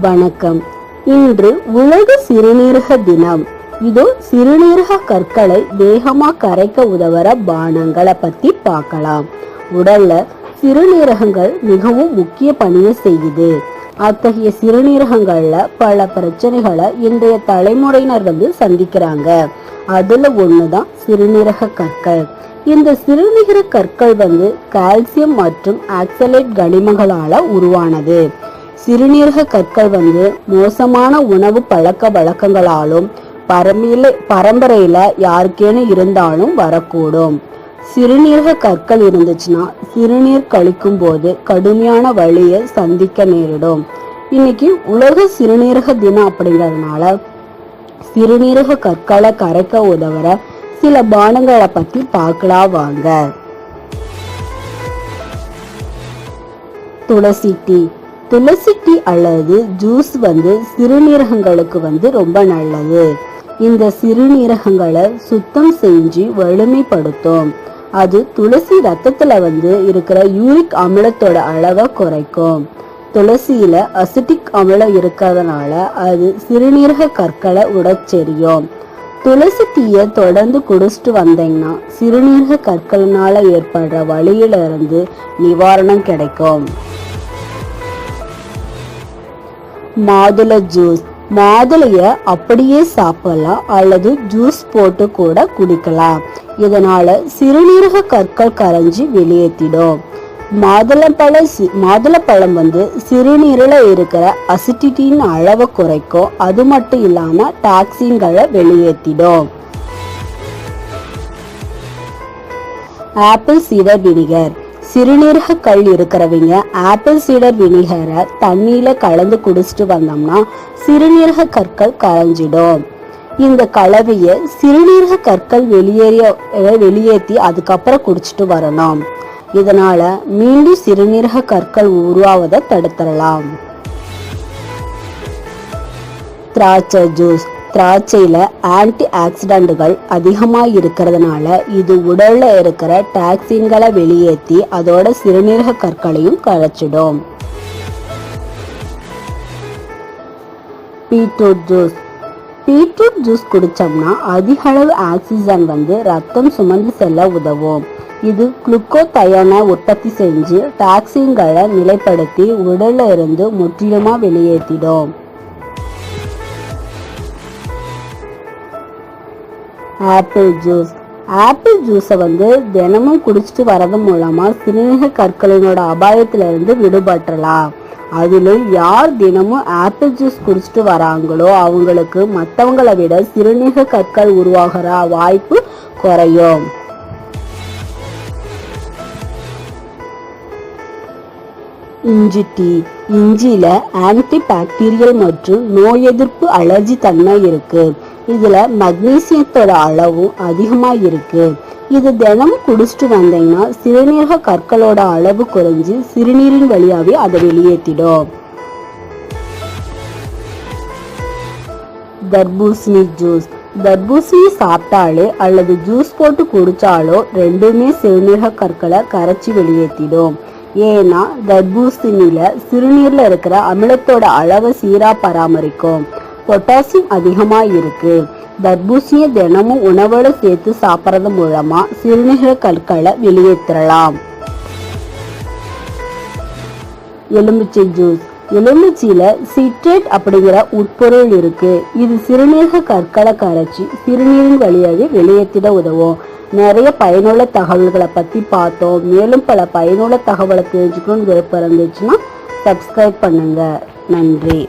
வணக்கம். இன்று உலக சிறுநீரக தினம். இதோ சிறுநீரக கற்களை வேகமா கரைக்க உதவுற பானங்களை பத்தி பார்க்கலாம். உடல்ல சிறுநீரகங்கள் மிகவும் முக்கிய பணியை செய்யுது. அத்தகைய சிறுநீரகங்கள்ல பல பிரச்சனைகளை இன்றைய தலைமுறையினர் வந்து சந்திக்கிறாங்க. அதுல ஒண்ணுதான் சிறுநீரக கற்கள். இந்த சிறுநீரக கற்கள் வந்து கால்சியம் மற்றும் ஆக்சலேட் கனிமங்களால உருவானது. சிறுநீரக கற்கள் வந்து மோசமான உணவு பழக்க வழக்கங்களாலும் பரம்பில பரம்பரையில யாருக்கேனும் இருந்தாலும் வரக்கூடும். சிறுநீரக கற்கள் இருந்துச்சுன்னா சிறுநீர் கழிக்கும் போது கடுமையான வழியை சந்திக்க நேரிடும். இன்னைக்கு உலக சிறுநீரக தினம் அப்படிங்கறதுனால சிறுநீரக கற்களை கரைக்க உதவுற சில பானங்களை பத்தி பார்க்கலாம் வாங்க. துளசி டீ துளசி டீ அல்லது ஜூஸ் வந்து சிறுநீரகங்களுக்கு வந்து ரொம்ப நல்லது. இந்த சிறுநீரகங்களை சுத்தம் செஞ்சு வலிமைப்படுத்தும். அது துளசி ரத்தத்துல வந்து இருக்கிற யூரிக் அமிலத்தோட அளவை குறைக்கும். துளசியில அசிட்டிக் அமிலம் இருக்கிறதுனால அது சிறுநீரக கற்களை உடச்செறியும் துளசி டீயை தொடர்ந்து குடிச்சிட்டு வந்தீங்கன்னா சிறுநீரக கற்களினால ஏற்படுற வழியில இருந்து நிவாரணம் கிடைக்கும். மாதுளை ஜூஸ் மாதுளைய அப்படியே சாப்பிடலாம் அல்லது ஜூஸ் போட்டு கூட குடிக்கலாம் இதனால சிறுநீரக கற்கள் கரைஞ்சி வெளியேற்றிடும் மாதுளம்பழ மாதுளப்பழம் வந்து சிறுநீரில் இருக்கிற அசிடிட்டின் அளவை குறைக்கும். அது மட்டும் இல்லாம டாக்ஸின்களை வெளியேற்றிடும் ஆப்பிள் சீடர் வினிகர். சிறுநீரக கல் இருக்கிறவங்க ஆப்பிள் சீடர் வினிகரை தண்ணியில கலந்து குடிச்சிட்டு வந்தோம்னா சிறுநீரக கற்கள் கரைஞ்சிடும். இந்த கலவையை சிறுநீரக கற்கள் வெளியேறிய வெளியேற்றி அதுக்கப்புறம் குடிச்சிட்டு வரணும். இதனால மீண்டும் சிறுநீரக கற்கள் உருவாவதை தடுத்துடலாம். திராட்சை ஜூஸ் திராட்சையில் ஆன்டி ஆக்சிடென்ட்கள் அதிகமாக இருக்கிறதுனால இது உடலில் இருக்கிற டாக்ஸின்களை வெளியேற்றி அதோட சிறுநீரக கற்களையும் கரைச்சிடும். Beetroot juice. பீட்ரூட் ஜூஸ் குடித்தோம்னா அதிக அளவு ஆக்சிஜன் வந்து ரத்தம் சுமந்து செல்ல உதவும். இது குளுக்கோதயோனை உற்பத்தி செஞ்சு டாக்ஸின்களை நிலைப்படுத்தி உடலில் இருந்து முற்றிலுமாக வெளியேற்றிடும் ஆப்பிள் ஜூஸ். ஆப்பிள் ஜூஸை வந்து தினமும் குடிச்சிட்டு வரது மூலமா சிறுநீக கற்களினோட அபாயத்துல இருந்து விடுபட்டலாம் அதிலும் யார் தினமும் ஆப்பிள் ஜூஸ் குடிச்சிட்டு வராங்களோ அவங்களுக்கு மற்றவங்களை விட சிறுநீக கற்கள் உருவாகிற வாய்ப்பு குறையும். இஞ்சி டீ. இஞ்சியில ஆன்டி பாக்டீரியல் மற்றும் நோய் எதிர்ப்பு அலர்ஜி தன்மை இருக்கு. இதுல மக்னீசியத்தோட அளவும் அதிகமா இருக்கு இது தினமும் குடிச்சிட்டு வந்தீங்கன்னா சிறுநீரக கற்களோட அளவு குறைஞ்சு சிறுநீரின் வழியாவே அதை வெளியேற்றிடும். தர்பூசணி ஜூஸ். தர்பூசணி சாப்பிட்டாலே அல்லது ஜூஸ் போட்டு குடிச்சாலோ ரெண்டுமே சிறுநீரக கற்களை கரைச்சி வெளியேற்றிடும். ஏன்னா தர்பூசணியில சிறுநீர்ல இருக்கிற அமிலத்தோட அளவை சீரா பராமரிக்கும். பொட்டாசியம் அதிகமா இருக்கு தர்பூசணியை தினமும் உணவோட சேர்த்து சாப்பிட்றது மூலமா சிறுநீரக கற்களை வெளியேற்றலாம். எலுமிச்சை ஜூஸ். எலுமிச்சியில சிட்ரேட் அப்படிங்கிற உட்பொருள் இருக்கு. இது சிறுநீரக கற்களை கரைச்சி சிறுநீரின் வழியாக வெளியேற்றிட உதவும். நிறைய பயனுள்ள தகவல்களை பத்தி பார்த்தோம். மேலும் பல பயனுள்ள தகவலை தெரிஞ்சுக்கணும்னு விருப்பம் இருந்துச்சுன்னா சப்ஸ்கிரைப் பண்ணுங்க. நன்றி.